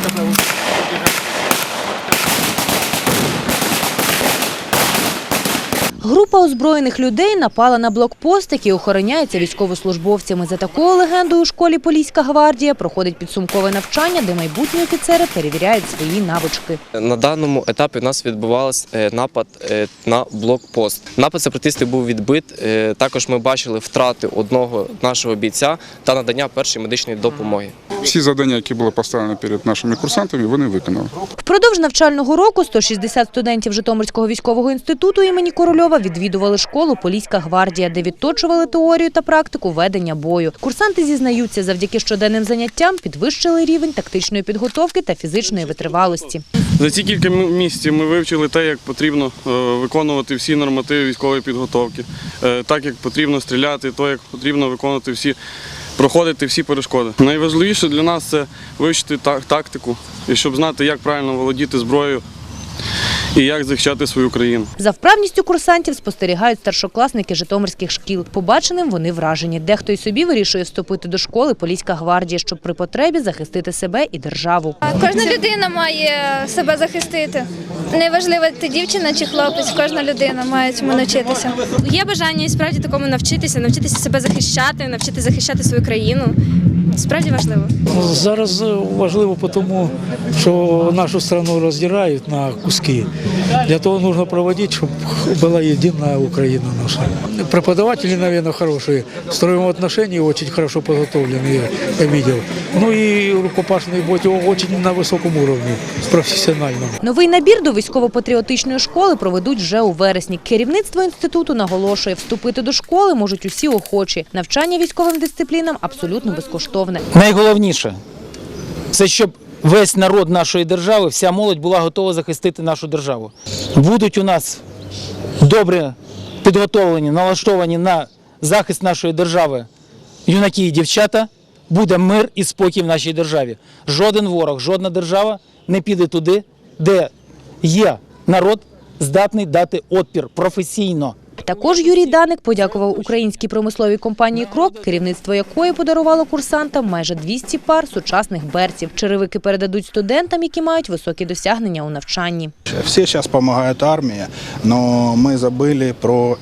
сказав. Група озброєних людей напала на блокпост, який охороняється військовослужбовцями. За такою легендою у школі Поліська гвардія проходить підсумкове навчання, де майбутні офіцери перевіряють свої навички. На даному етапі у нас відбувався е, напад е, на блокпост. Напад сепаратистів був відбит. Е, Також ми бачили втрати одного нашого бійця та надання першої медичної допомоги. Всі завдання, які були поставлені перед нашими курсантами, вони виконали. Впродовж навчального року 160 студентів Житомирського військового інституту імені Корольова відвідували школу Поліська гвардія, де відточували теорію та практику ведення бою. Курсанти зізнаються, завдяки щоденним заняттям підвищили рівень тактичної підготовки та фізичної витривалості. За ці кілька місяців ми вивчили те, як потрібно е, виконувати всі нормативи військової підготовки, е, так як потрібно стріляти, то як потрібно виконувати всі, проходити всі перешкоди. Найважливіше для нас це вивчити тактику і щоб знати, як правильно володіти зброєю і як захищати свою країну. За вправністю курсантів спостерігають старшокласники житомирських шкіл. Побаченим вони вражені. Дехто й собі вирішує вступити до школи Поліська гвардія, щоб при потребі захистити себе і державу. Кожна людина має себе захистити. Неважливо, ти дівчина чи хлопець, кожна людина має цьому навчитися. Є бажання і справді такому навчитися, навчитися себе захищати, навчити захищати свою країну. Справді важливо. Зараз е, важливо тому, що нашу страну роздирають на куски. Для того нужно проводить, чтобы была единая Украина наша. Преподаватели, наверное, хорошие. Строим отношения очень хорошо подготовленные, я видел. Ну и рукопашный бой очень на высоком уровне, профессиональном. Новий набір до військово-патріотичної школи проведуть вже у вересні. Керівництво інституту наголошує, вступити до школи можуть усі охочі. Навчання військовим дисциплінам абсолютно безкоштовне. Найголовніше це щоб весь народ нашої держави, вся молодь була готова захистити нашу державу. Будуть у нас добре підготовлені, налаштовані на захист нашої держави юнаки і дівчата. Буде мир і спокій в нашій державі. Жоден ворог, жодна держава не піде туди, де є народ, здатний дати отпір професійно. Також Юрій Даник подякував українській промисловій компанії «Крок», керівництво якої подарувало курсантам майже 200 пар сучасних берців. Черевики передадуть студентам, які мають високі досягнення у навчанні. Все сейчас помогают армии, но мы забыли про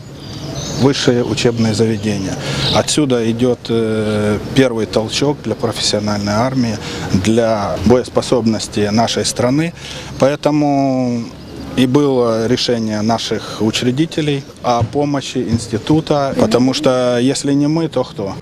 высшие учебные заведения. Отсюда идет э, первый толчок для профессиональной армии, для боеспособности нашей страны. Поэтому и было решение наших учредителей о помощи института, потому что если не мы, то кто?